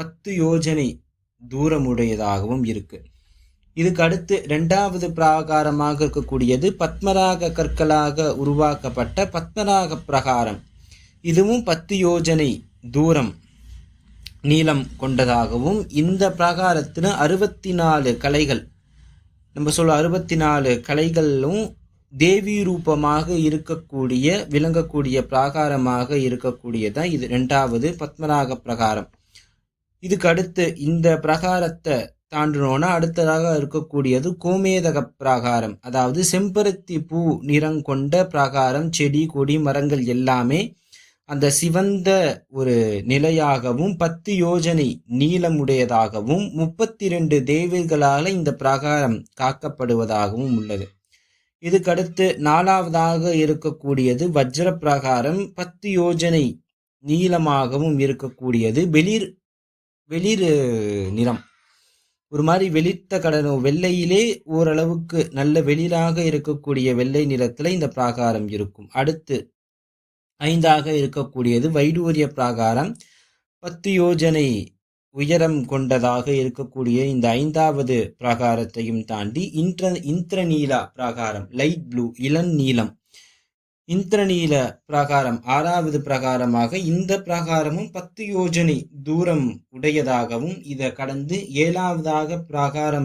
பத்து யோஜனை தூரமுடையதாகவும் இருக்கு. இதுக்கு அடுத்து ரெண்டாவது பிராகாரமாக இருக்கக்கூடியது பத்மராக கற்களாக உருவாக்கப்பட்ட பத்மராக பிரகாரம். இதுவும் பத்து யோஜனை தூரம் நீளம் கொண்டதாகவும் இந்த பிரகாரத்தில் அறுபத்தி நாலு கலைகள் நம்ம சொல்ல அறுபத்தி நாலு கலைகளும் தேவி ரூபமாக இருக்கக்கூடிய விளங்கக்கூடிய பிராகாரமாக இருக்கக்கூடியதான் இது ரெண்டாவது பத்மராக பிரகாரம். இதுக்கு அடுத்து இந்த பிரகாரத்தை தாண்டினோன்னா அடுத்ததாக இருக்கக்கூடியது கோமேதக பிராகாரம். அதாவது செம்பருத்தி பூ நிறம் கொண்ட பிராகாரம் செடி கொடி மரங்கள் எல்லாமே அந்த சிவந்த ஒரு நிலையாகவும் பத்து யோஜனை நீளமுடையதாகவும் முப்பத்தி ரெண்டு தேவிகளால் இந்த பிராகாரம் காக்கப்படுவதாகவும் உள்ளது. இதுக்கடுத்து நாலாவதாக இருக்கக்கூடியது வஜ்ர பிரகாரம் பத்து யோஜனை நீளமாகவும் இருக்கக்கூடியது. வெளிர் வெளிர் நிறம். ஒரு மாதிரி வெளித்த கடனோ வெள்ளையிலே ஓரளவுக்கு நல்ல வெளிராக இருக்கக்கூடிய வெள்ளை நிறத்தில் இந்த பிராகாரம் இருக்கும். அடுத்து ஐந்தாக இருக்கக்கூடியது வைடூரிய பிராகாரம். பத்து யோஜனை உயரம் கொண்டதாக இருக்கக்கூடிய இந்த ஐந்தாவது பிராகாரத்தையும் தாண்டி இந்திர இந்திரநீலா பிராகாரம் லைட் ப்ளூ இளம் நீலம். இந்திரநீல பிரகாரம் ஆறாவது பிரகாரமாக இந்த பிரகாரமும் பத்து யோஜனை தூரம் உடையதாகவும் இதை கடந்து ஏழாவதாக பிரகாரம்